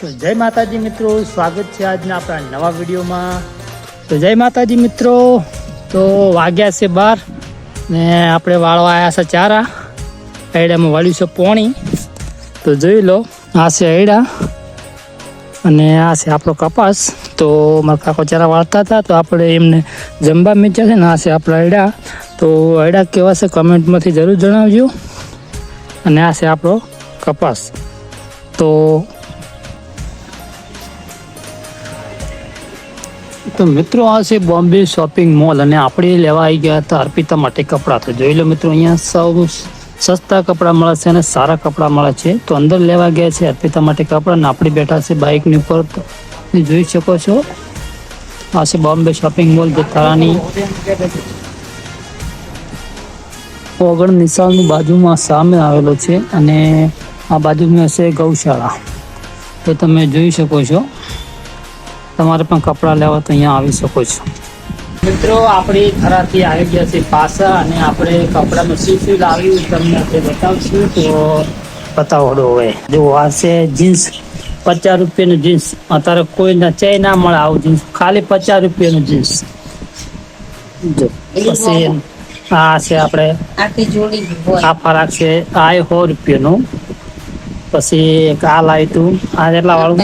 તો જય માતાજી મિત્રો, સ્વાગત છે આજના આપણા નવા વિડીયોમાં. તો જય માતાજી મિત્રો, તો વાગ્યા છે બાર ને આપણે વાળવા આવ્યા છે ચારા. એડામાં વાળ્યું છે પોણી. તો જોઈ લો, આ છે એડા અને આ છે આપણો કપાસ. તો મારા કાકો ચારા વાળતા હતા, તો આપણે એમને જમવા મીચ્યા છે ને આ છે આપણા એડા તો એડા કેવા છે કમેન્ટમાંથી જરૂર જણાવજો. અને આ છે આપણો કપાસ. તો તો મિત્રો આ છે બોમ્બે શોપિંગ મોલ અને આપણે લેવા આવી ગયા હતા અર્પિતા માટે કપડાં. તો જોઈ લો મિત્રો, અહીંયા સૌ સસ્તા કપડાં મળે છે અને સારા કપડાં મળે છે. તો અંદર લેવા ગયા છે અર્પિતા માટે કપડાં અને આપણે બેઠા છે બાઇકની ઉપર. જોઈ શકો છો. આ છે બોમ્બે શોપિંગ મોલ જે તારાની ઓગણ નિશાળની બાજુમાં સામે આવેલો છે અને આ બાજુમાં છે ગૌશાળા. તો તમે જોઈ શકો છો. તમારે પણ કપડાં લેવા તો અહીંયા આવી શકો છો. મિત્રો આપણે થરાથી આવી ગયા છે પાછા અને આપણે કપડામાં શું શું લાવ્યું તમને આપણે બતાવશું. તો બતાવડો હવે. જો આ છે જીન્સ પચાસ રૂપિયાનું જીન્સ. અત્યારે કોઈ નચાઈ ના મળે આવું જીન્સ. ખાલી પચાસ રૂપિયાનું જીન્સ. જો પછી આ છે આપણે આ ફરાક છે આ સો રૂપિયાનું. પછી એક આ લાવ્યું તું. આ કેટલા વાળું.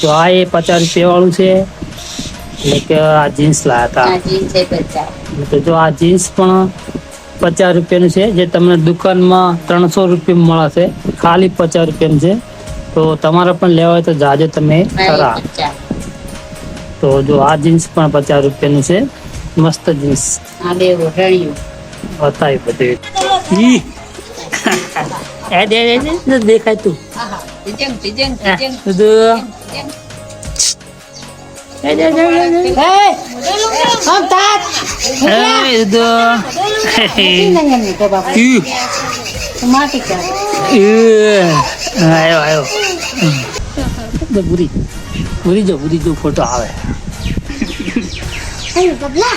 તો આ એ પચાસ રૂપિયા વાળું છે. એટલે કે આ જીન્સ લાવ્યા હતા તો જો આ જીન્સ પણ પચાસ રૂપિયાનું છે જે તમને દુકાનમાં ત્રણસો રૂપિયા મળે છે ખાલી પચાસ રૂપિયાનું છે. તો તમારે પણ લેવા હોય તો જાજો તમે ખરા. તો જો આ જીન્સ પણ પચાસ રૂપિયાનું છે. મસ્ત જીન્સ. બતાવી બધું. એ દે દે દે, દે દેખાય તું ટીજંગ ટીજંગ ટીજંગ ટીજંગ. એ દે દે દે દે. એ બધું. ઈ. ઈ. આયો આયો દે પૂરી પૂરી જો પૂરી જો ફોટો આવે Ayo, babla.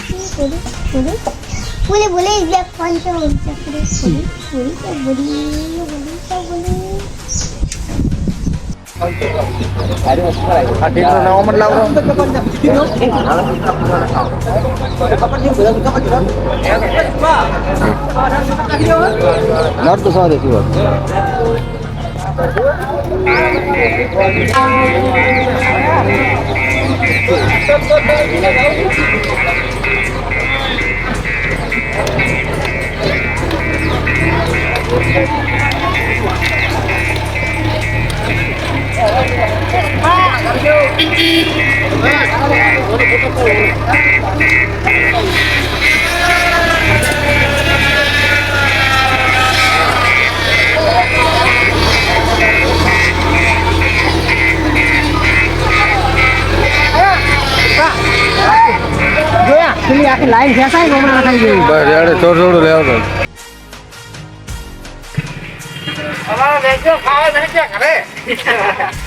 boleh boleh. Dia konco boleh boleh boleh Boleh, boleh. Nut તો સારી હતી વાત બસ યાર થોડું થોડું લેવાનું તો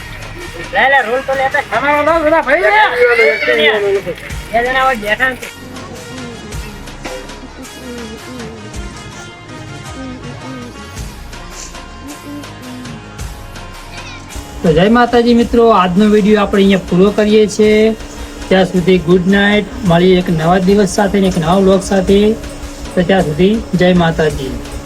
જય માતાજી મિત્રો આજનો વીડિયો આપણે અહીંયા પૂરો કરીએ છીએ. ત્યાં સુધી ગુડ નાઇટ મળીએ એક નવા દિવસ સાથે એક નવા બ્લોગ સાથે. તો ત્યાં સુધી જય માતાજી.